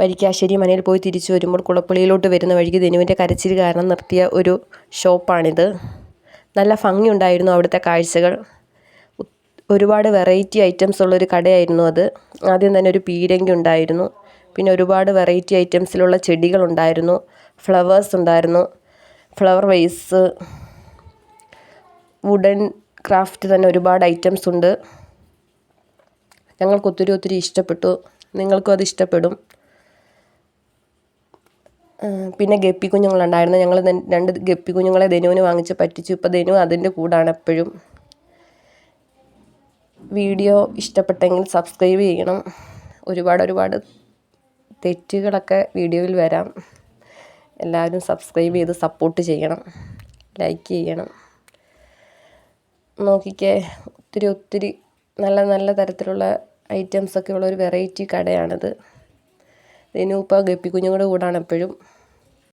വരിക്കാശ്ശേരി മനയിൽ പോയി തിരിച്ചു വരുമ്പോൾ കുളപ്പള്ളിയിലോട്ട് വരുന്ന വഴിക്ക് ധനുവിന്റെ കരച്ചിൽ കാരണം നിർത്തിയ ഒരു ഷോപ്പാണിത്. നല്ല ഭംഗിയുണ്ടായിരുന്നു അവിടുത്തെ കാഴ്ചകൾ. ഒരുപാട് വെറൈറ്റി ഐറ്റംസ് ഉള്ളൊരു കടയായിരുന്നു അത്. ആദ്യം തന്നെ ഒരു പീരങ്കി ഉണ്ടായിരുന്നു. പിന്നെ ഒരുപാട് വെറൈറ്റി ഐറ്റംസിലുള്ള ചെടികളുണ്ടായിരുന്നു ഫ്ലവേഴ്സ് ഉണ്ടായിരുന്നു. ഫ്ലവർ വൈസ് വുഡൻ ക്രാഫ്റ്റ് തന്നെ ഒരുപാട് ഐറ്റംസ് ഉണ്ട്. ഞങ്ങൾക്ക് ഒത്തിരി ഒത്തിരി ഇഷ്ടപ്പെട്ടു. നിങ്ങൾക്കും അത് ഇഷ്ടപ്പെടും. പിന്നെ ഗപ്പി കുഞ്ഞുങ്ങളുണ്ടായിരുന്നു. ഞങ്ങൾ രണ്ട് ഗപ്പി കുഞ്ഞുങ്ങളെ ധനുവിന് വാങ്ങിച്ച് പറ്റിച്ചു. ഇപ്പോൾ ധനു അതിന്റെ കൂടാണ് എപ്പോഴും. വീഡിയോ ഇഷ്ടപ്പെട്ടെങ്കിൽ സബ്സ്ക്രൈബ് ചെയ്യണം. ഒരുപാട് ഒരുപാട് തെറ്റുകളൊക്കെ വീഡിയോയിൽ വരാം. എല്ലാവരും സബ്സ്ക്രൈബ് ചെയ്ത് സപ്പോർട്ട് ചെയ്യണം. ലൈക്ക് ചെയ്യണം. നോക്കിക്കേ ഒത്തിരി ഒത്തിരി നല്ല നല്ല തരത്തിലുള്ള ഐറ്റംസൊക്കെ ഉള്ള ഒരു വെറൈറ്റി കടയാണിത്. ധനു ഇപ്പോൾ ഗപ്പി കുഞ്ഞുങ്ങളുടെ കൂടാണ് എപ്പോഴും.